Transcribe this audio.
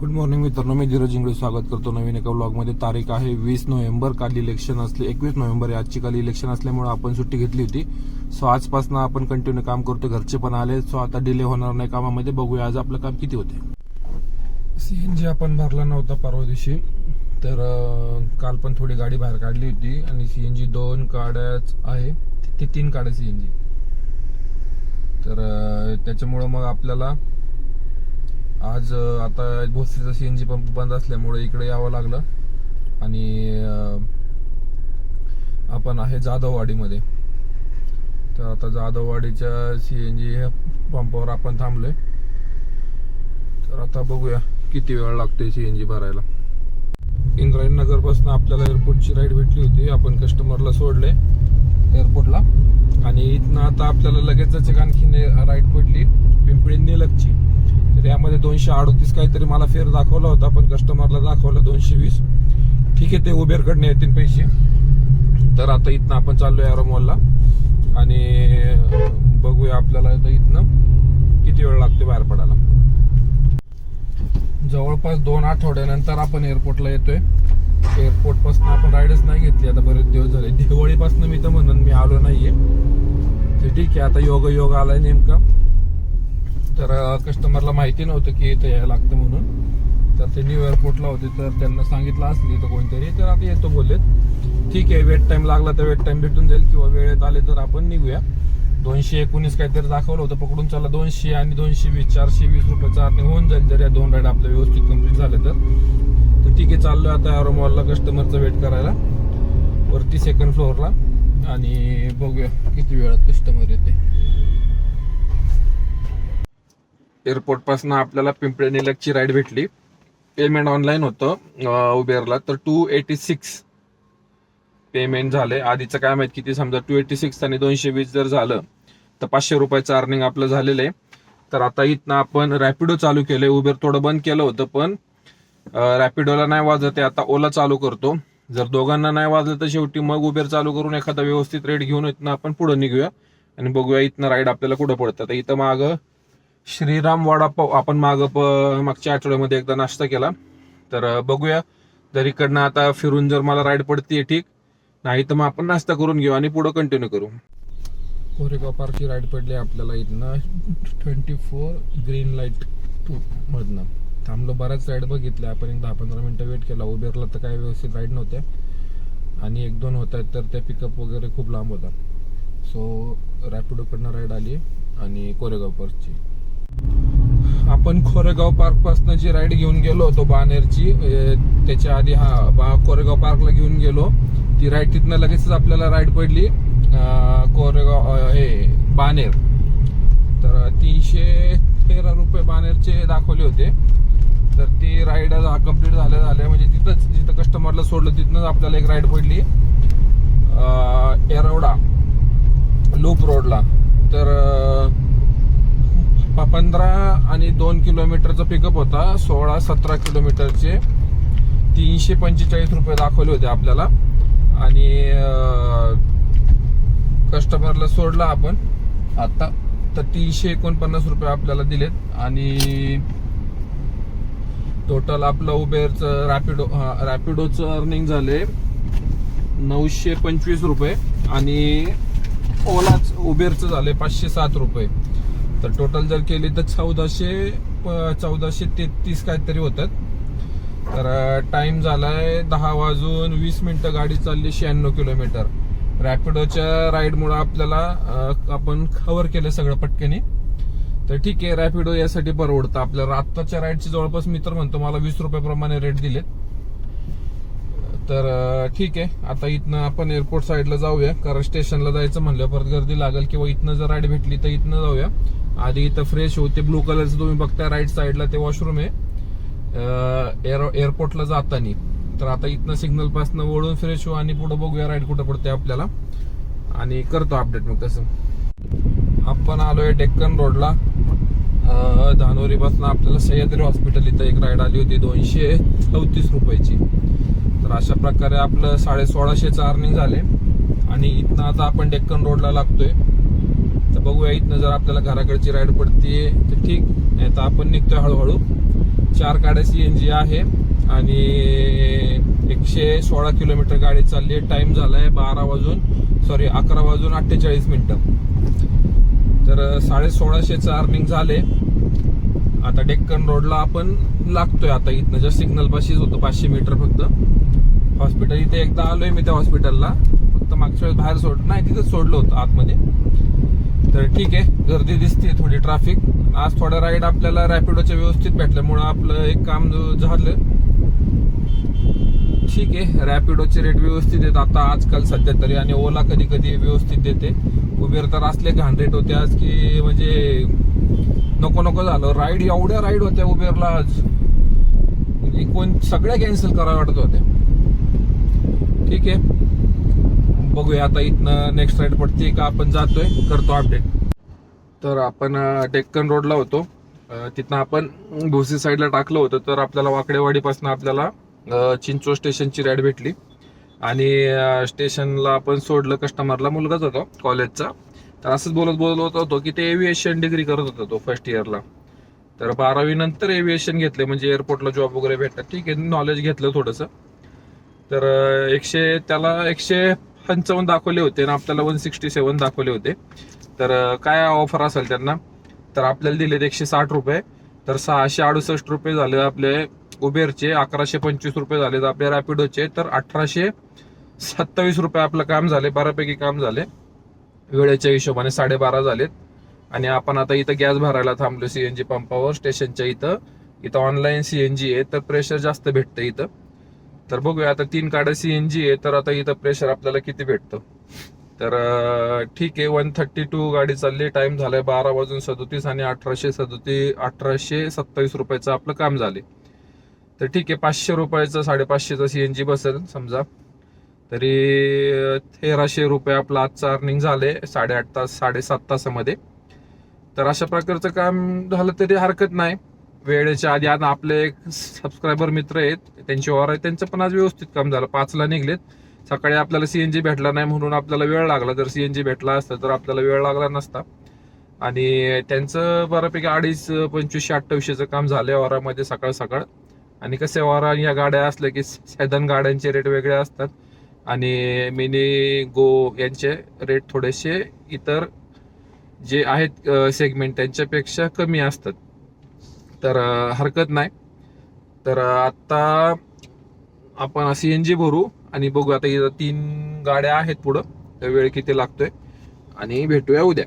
Good morning मित्रांनो मी धीरज इंगळे स्वागत करतो नवीन एका ब्लॉगमध्ये तारीख आहे वीस नोव्हेंबर काल इलेक्शन असले एकवीस नोव्हेंबर आहे. आजची काल इलेक्शन असल्यामुळे आपण सुट्टी घेतली होती. सो आजपासून आपण कंटिन्यू काम करतो घरचे पण आले. सो आता डिले होणार नाही कामामध्ये. बघूया आज आपलं काम किती होते. सीएनजी आपण भरला नव्हता परवा दिवशी. तर काल पण थोडी गाडी बाहेर काढली होती. आणि सीएनजी दोन काड्याच आहे. ते तीन गाड्या सीएनजी तर त्याच्यामुळं मग आपल्याला आज आता भोसरीचा सीएनजी पंप बंद असल्यामुळे इकडे यावं लागलं. आणि आपण आहे जाधववाडीमध्ये. तर आता जाधववाडीच्या सीएनजी पंपावर आपण थांबलोय. तर आता बघूया किती वेळ लागतोय सीएनजी भरायला. इंद्रायण नगरपासून आपल्याला एअरपोर्टची राईड भेटली होती. आपण कस्टमरला सोडले एअरपोर्टला आणि इथनं आता आपल्याला लगेचच एक आणखीन राईड पडली पिंपळी निलकची. त्यामध्ये दोनशे अडतीस काहीतरी मला फेर दाखवला होता पण कस्टमरला दाखवलं दोनशे वीस. ठीक आहे ते उबेरकडनं येतील पैसे. तर आता इथनं आपण चाललो आहे मॉलला आणि बघूया आपल्याला आता इथनं किती वेळ लागतो बाहेर पडायला. जवळपास दोन आठवड्यानंतर आपण एअरपोर्टला येतोय. एअरपोर्टपासून आपण राईडच नाही घेतली आता बरेच दिवस झाले. दिवाळीपासून मी तर म्हणून मी आलो नाहीये. तर ठीक आहे आता योग योग आलाय नेमका. तर कस्टमरला माहिती नव्हतं की इथं यायला लागतं म्हणून. तर ते न्यू एअरपोर्टला होते तर त्यांना सांगितलं असली इथं कोणतरी. तर आता येतो बोललेत. ठीक आहे वेट टाईम लागला तर वेट टाईम भेटून जाईल किंवा वेळेत आले तर आपण निघूया. दोनशे एकोणीस काहीतरी दाखवलं होतं पकडून चला दोनशे आणि दोनशे वीस चारशे वीस रुपयाचा अर्निंग होऊन जाईल जर या दोन राईड आपल्या व्यवस्थित कंप्लीट झाले तर. तर ठीक आहे चाललो आता अॅरो मॉलला कस्टमरचा वेट करायला. वरती सेकंड फ्लोअरला आणि बघूया किती वेळात कस्टमर येते. एअरपोर्टपासून आपल्याला पिंपळे निलकची राईड भेटली. पेमेंट ऑनलाईन होतं उबेरला तर टू एटी सिक्स पेमेंट झाले. आधीचं काय माहीत किती समजा टू एटी सिक्स आणि दोनशे वीस जर झालं तर पाचशे रुपयाचं अर्निंग आपलं झालेलं आहे. तर आता इथनं आपण रॅपिडो चालू केलंय. उबेर थोडं बंद केलं होतं पण रॅपिडोला नाही वाजत आहे. आता ओला चालू करतो. जर दोघांना नाही वाजलं तर शेवटी मग उबेर चालू करून एखादा व्यवस्थित रेट घेऊन इथनं आपण पुढे निघूया. आणि बघूया इथनं राईड आपल्याला कुठं पडतं. तर इथं मागं श्रीराम वडापाव आपण माग मागच्या आठवड्यामध्ये एकदा नाश्ता केला. तर बघूया. जर इकडनं आता फिरून जर मला राईड पडतीये ठीक. नाही तर मग आपण नाश्ता करून घेऊ आणि पुढे कंटिन्यू करू. कोरेगाव पार्कची राईड पडली आपल्याला इथनं. Twenty four green light two मधनं. थांबलो बऱ्याच राईड बघितल्या. आपण एक दहा पंधरा मिनिटं वेट केला. उबेरला तर काही व्यवस्थित राईड नव्हत्या. आणि एक दोन होत आहेत तर त्या पिकअप वगैरे खूप लांब होता. सो रॅपिडोकडनं राईड आली आणि कोरेगाव पार्कची. आपण खोरेगाव पार्कपासून जी राईड घेऊन गेलो होतो बानेरची त्याच्या आधी हा बा कोरेगाव पार्कला घेऊन गेलो. ती राईड तिथनं लगेचच आपल्याला राईड पडली कोरेगाव हे बानेर. तर तीनशे तेरा रुपये बानेरचे दाखवले होते. तर ती राईड कंप्लीट झाल्या झाल्या म्हणजे तिथंच जिथं कस्टमरला सोडलं तिथनंच आपल्याला एक राईड पडली. एरोडा एरवडा लूप रोडला. तर पंधरा आणि दोन किलोमीटरचा पिकअप होता. सोळा सतरा किलोमीटरचे. तीनशे पंचेचाळीस रुपये दाखवले होते आपल्याला. आणि कस्टमरला सोडला आपण. आता तर तीनशे एकोणपन्नास रुपये आपल्याला दिलेत. आणि टोटल आपलं उबेरचं रॅपिडो रॅपिडोचं अर्निंग झाले नऊशे पंचवीस रुपये. आणि ओलाच उबेरचं झाले पाचशे सात रुपये. तर टोटल जर केली तर चौदाशे प- चौदाशे तेहतीस काहीतरी होतात. तर टाइम झालाय दहा वाजून वीस मिनिटं गाडी चालली शहाण्णव किलोमीटर. रॅपिडोच्या राईडमुळे आपल्याला आपण कव्हर केलं सगळं पटकनी. तर ठीक आहे रॅपिडो यासाठी परवडतं. आपल्याला आत्ताच्या राईडची जवळपास मी तर म्हणतो मला वीस रुपयाप्रमाणे रेट दिलेत. तर ठीक आहे. आता इथनं आपण एअरपोर्ट साईडला जाऊया. कारण स्टेशनला जायचं म्हणलं परत गर्दी लागेल किंवा इथनं जर राईड भेटली तर इथनं जाऊया. आधी इथं फ्रेश होते ब्लू कलरचं तुम्ही बघताय राईट साईडला ते वॉशरूम आहे. एअर एअरपोर्टला जातानी. तर आता इथनं सिग्नल पासनं वळून फ्रेश हो आणि पुढे बघूया राईड कुठं पडते आपल्याला. आणि करतो अपडेट मग तसं. आपण आलोय डेक्कन रोडला धानोरीपासून आपल्याला सह्याद्री हॉस्पिटल इथं एक राईड आली होती दोनशे चौतीस रुपयाची. तर अशा प्रकारे आपलं साडे सोळाशेचं अर्निंग झाले. आणि इथनं आता आपण डेक्कन रोडला लागतोय. तर बघूया इथनं जर आपल्याला घराकडची राईड पडते तर ठीक. नाही तर आपण निघतोय हळूहळू. चार गाड्याची एन जी आहे. आणि एकशे सोळा किलोमीटर गाडी चालली आहे. टाइम झालाय बारा वाजून सॉरी अकरा वाजून अठ्ठेचाळीस मिनिटं. तर साडे सोळाशेचं अर्निंग झाले. आता डेक्कन रोडला आपण लागतोय. आता इथनं जर सिग्नल पाशीच होतं पाचशे मीटर फक्त. हॉस्पिटल. इथे एकदा आलोय मी त्या हॉस्पिटलला. फक्त मागच्या वेळेस बाहेर सोड नाही तिथंच सोडलं होतं आतमध्ये. तर ठीक आहे गर्दी दिसते थोडी ट्रॅफिक आज थोडा राईड आपल्याला रॅपिडोच्या व्यवस्थित भेटल्यामुळं आपलं एक काम झालं. ठीक आहे रॅपिडोचे रेट व्यवस्थित आहेत. आता आजकाल सध्या तरी आणि ओला कधी कधी व्यवस्थित देते. उबेर तर असले घाण रेट होते आज की म्हणजे नको नको झालं. राईड एवढ्या राईड होत्या उबेरला आज. म्हणजे कोण सगळ्या कॅन्सल कराव्या वाटत होत्या. ठीक आहे. बघूया आता इथनं नेक्स्ट राईड पडते का आपण जातोय करतो अपडेट तर आपण डेक्कन रोडला होतो. तिथनं आपण भोसी साईडला टाकलं होतं तर आपल्याला वाकडेवाडीपासून आपल्याला चिंचो स्टेशनची राईड भेटली. आणि स्टेशनला आपण सोडलं कस्टमरला मुलगाच होता कॉलेजचा तर असंच बोलत बोलत होतो की ते एव्हिएशन डिग्री करत होता तो फर्स्ट इयरला तर बारावी नंतर एव्हिएशन घेतले म्हणजे एअरपोर्टला जॉब वगैरे भेटतात. ठीक आहे नॉलेज घेतलं थोडंसं. तर एकशे त्याला एकशे पंचावन्न दाखवले होते आणि आपल्याला वन सिक्स्टी सेवन दाखवले होते. तर काय ऑफर असेल त्यांना? तर आपल्याला दिलेत एकशे साठ रुपये. तर सहाशे अडुसष्ट रुपये झाले आपले उबेरचे अकराशे पंचवीस रुपये झाले आपले रॅपिडोचे तर अठराशे सत्तावीस रुपये आपलं काम झाले बऱ्यापैकी काम झाले. वेळेच्या हिशोबाने साडेबारा झालेत. आणि आपण आता इथं गॅस भरायला थांबलो सीएनजी पंपावर स्टेशनच्या इथं. इथं ऑनलाईन सीएनजी आहे तर प्रेशर जास्त भेटतं इथं. तर बघूया आता तीन काड्या सीएनजी आहे तर आता इथं प्रेशर आपल्याला किती भेटतं? तर ठीक आहे वन थर्टी टू गाडी चालली टाइम झालाय बारा वाजून सदोतीस आणि अठराशे सदोतीस अठराशे सत्तावीस रुपयाचं आपलं काम झाले तर ठीक आहे पाचशे रुपयाचं साडेपाचशेचं जी बसेल समजा. तरी तेराशे रुपये आपलं आजचं अर्निंग झाले साडेआठ तास साडेसात तासामध्ये. तर अशा प्रकारचं काम झालं तरी हरकत नाही. वेळेच्या आधी आता आपले एक सबस्क्रायबर मित्र आहेत. त्यांची ऑर आहे त्यांचं पण आज व्यवस्थित काम झालं. पाचला निघलेत. सकाळी आपल्याला सीएनजी भेटला नाही म्हणून आपल्याला वेळ लागला. जर सीएनजी भेटला असता तर आपल्याला वेळ लागला नसता. आणि त्यांचं बऱ्यापैकी अडीच पंचवीसशे अठ्ठावीसशेचं काम झालंय ओरामध्ये सकाळ सकाळ. आणि कसे ऑरा या गाड्या असल्या की सॅदन गाड्यांचे रेट वेगळे असतात. आणि मिनी गो यांचे रेट थोडेसे इतर जे आहेत सेगमेंट त्यांच्यापेक्षा कमी असतात. तर हरकत नाही. तर आत्ता आता आपण सी एन जी भरू आणि बघू आता इथं तीन गाड्या आहेत पुढं. तर वेळ किती लागतोय? आणि भेटूया उद्या.